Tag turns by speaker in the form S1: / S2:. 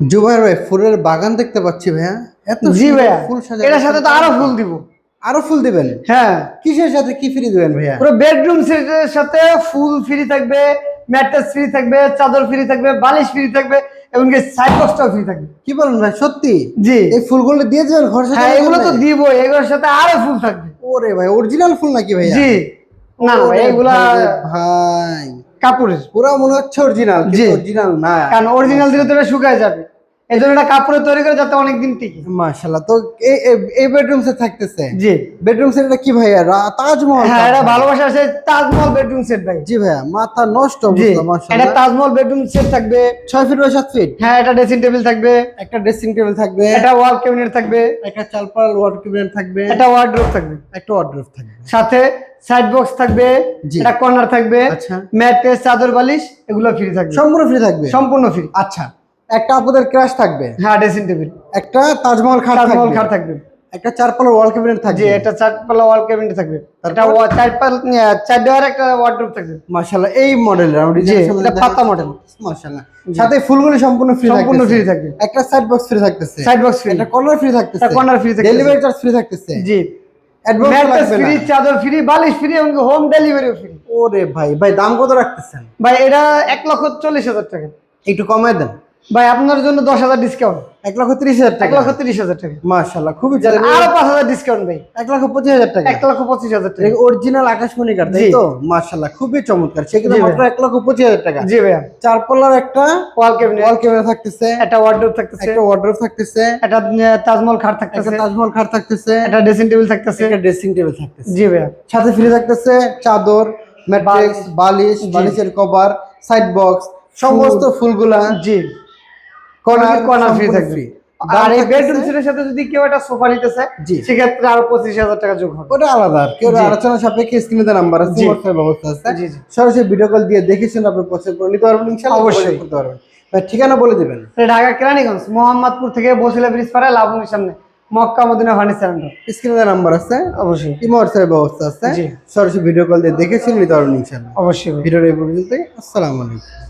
S1: জুবাইর ভাই ফুলের বাগান দেখতে পাচ্ছি ভাইয়া। এত
S2: জি ভাইয়া।
S1: ফুল সাজানো
S2: এটার সাথে তো আরও ফুল দিব।
S1: আরও ফুল দিবেন?
S2: হ্যাঁ।
S1: কিসের সাথে কি ফ্রি দিবেন ভাইয়া?
S2: পুরো বেডরুম সেটের সাথে ফুল ফ্রি থাকবে ম্যাট্রেস ফ্রি থাকবে চাদর ফ্রি থাকবে বালিশ ফ্রি থাকবে এমনকি সাইড বক্সটাও ফ্রি থাকবে।
S1: কি বলেন ভাই সত্যি?
S2: জি।
S1: এই ফুলগুলো দিয়ে দিবেন ঘর
S2: হ্যাঁ এগুলো তো? দিব এগুলোর সাথে আরও ফুল থাকবে।
S1: ওরে ভাই অরিজিনাল ফুল নাকি ভাইয়া?
S2: জি। না না ভাই, এগুলা
S1: ভাই।
S2: কাপড়ের।
S1: পুরো মনে হচ্ছে অরিজিনাল অরিজিনাল না।
S2: কারণ অরিজিনাল দিলে তো শুকায় যাবে। এই জন্য এটা কাপড়ে তৈরি করে যাতে অনেকদিন টিকে।
S1: মাশাআল্লাহ তো এই এই- বেডরুম সেট থাকতেছে?
S2: জি।
S1: বেডরুম সেট এটা কি ভাইয়া? তাজমহল
S2: হ্যাঁ এটা ভালোবাসা আছে তাজমহল বেডরুম সেট ভাই।
S1: জি ভাইয়া মাথা নষ্ট অবস্থা
S2: এটা তাজমহল বেডরুম সেট থাকবে।
S1: ছয় ফিট বাই সাত ফিট
S2: হ্যাঁ এটা ড্রেসিং টেবিল থাকবে।
S1: একটা ড্রেসিং টেবিল থাকবে।
S2: এটা ওয়াল ক্যাবিনেট থাকবে।
S1: একটা চালপাল ওয়ার্ড ক্যাবিনেট থাকবে।
S2: এটা ওয়ার্ড্রোব থাকবে।
S1: একটা ওয়ার্ড্রোব থাকবে।
S2: সাথে সাইড বক্স থাকবে। এটা কর্নার থাকবে।
S1: আচ্ছা।
S2: ম্যাট্রেস চাদর বালিশ এগুলো ফ্রি থাকবে।
S1: সম্পূর্ণ ফ্রি থাকবে?
S2: সম্পূর্ণ ফ্রি
S1: আচ্ছা। একটা আপুদের ক্রাশ থাকবে।
S2: হ্যাঁ ড্রেসিং টেবিল
S1: একটা তাজমহল খাট
S2: তাজমহল
S1: থাকবে।
S2: খাট থাকবে।
S1: একটা চারপাল ওয়াল ক্যাবিনেট
S2: জি
S1: থাকবে।
S2: এটা চার পাল্লা ওয়াল ক্যাবিনেট থাকবে।
S1: তারপর?
S2: এটা চার পাল চার দেওয়ার একটা ওয়ার্ড্রোব থাকবে।
S1: মাশাআল্লাহ এই মডেলের আমরা
S2: জি
S1: ডিজাইন
S2: এটা পাতা মডেল
S1: মাশাআল্লাহ। সাথে ফুলগুলি সম্পূর্ণ ফ্রি
S2: থাকবে
S1: সম্পূর্ণ
S2: free থাকবে।
S1: একটা সাইড বক্স ফ্রি থাকতেছে।
S2: সাইড বক্স ফ্রি
S1: একটা কর্নার ফ্রি থাকতেছে।
S2: একটা corner free থাকতেছে।
S1: ডেলিভারি চার্জ ফ্রি থাকতেছে।
S2: জি।
S1: অ্যাডভান্স
S2: ফ্রি চাদর ফ্রি বালিশ ফ্রি এবং হোম ডেলিভারিও ফ্রি
S1: ওরে ভাই ভাই দাম কত রাখতেছেন?
S2: ভাই এটা এক লক্ষ চল্লিশ হাজার টাকা।
S1: একটু কমায় দেন।
S2: ভাই আপনার জন্য দশ হাজার ডিসকাউন্ট
S1: এক লক্ষ তিরিশ হাজার টাকা।
S2: এক লক্ষ তিরিশ হাজার টাকা।
S1: মাশাআল্লাহ খুবই
S2: আরও পাঁচ হাজার ডিসকাউন্ট ভাই।
S1: এক লক্ষ পঁচিশ হাজার টাকা।
S2: এক লক্ষ পঁচিশ হাজার টাকা।
S1: অরিজিনাল আকাশমণি কাঠ তাই। তো? মাশাআল্লাহ খুবই চমৎকার। সেক্ষেত্রে মাত্র এক লক্ষ পঁচিশ হাজার টাকা।
S2: জি ভাইয়া।
S1: চার পাল্লার একটা
S2: ওয়াল ক্যাবিনেট
S1: ওয়াল ক্যামেরা থাকতেছে।
S2: একটা ওয়ার্ডরোব থাকতেছে।
S1: একটা ওয়ার্ড্রোব থাকতেছে।
S2: একটা তাজমহল খাট থাকতেছে।
S1: তাজমহল খাট থাকতেছে।
S2: একটা ড্রেসিং টেবিল থাকতেছে।
S1: একটা ড্রেসিং টেবিল থাকতেছে।
S2: জি ভাইয়া।
S1: সাথে ফ্রি থাকতেছে চাদর ম্যাট্রিক্স বালিশ। বালিশের কভার সাইড বক্স সমস্ত ফুলগুলা
S2: জি।
S1: কর্নার
S2: কর্নার ফ্রি থাকবে। আর এই বেডরুম সেটের সাথে যদি কেউ একটা সোফা নিতেছে সেক্ষেত্রে আরও পঁচিশ হাজার টাকা যোগ হবে।
S1: ওটা আলাদা কেউ আলোচনা সাপেক্ষে স্ক্রিনে নাম্বার আছে হোয়াটসঅ্যাপ ব্যবস্থা আছে।
S2: জি, জি।
S1: সরাসরি ভিডিও কল দিয়ে দেখেছেন আপনি পছন্দ করে নিতে পারবেন ইনশাআল্লাহ
S2: অবশ্যই।
S1: করতে পারবেন। ঠিকানা বলে দিবেন।
S2: ঢাকা কেরানীগঞ্জ মোহাম্মদপুর থেকে বসিলা ব্রিজ পাড়া সামনে মক্কা মদিনা ফার্নিচার
S1: স্ক্রিনে নাম্বার আছে।
S2: অবশ্যই।
S1: ইমো হোয়াটসঅ্যাপ ব্যবস্থা আছে। সরাসরি ভিডিও কল দিয়ে দেখেছেন নিতে পারবেন ইনশাআল্লাহ।
S2: অবশ্যই। ভাই।
S1: ভিডিওর এই পর্যন্তই। আসসালামু আলাইকুম।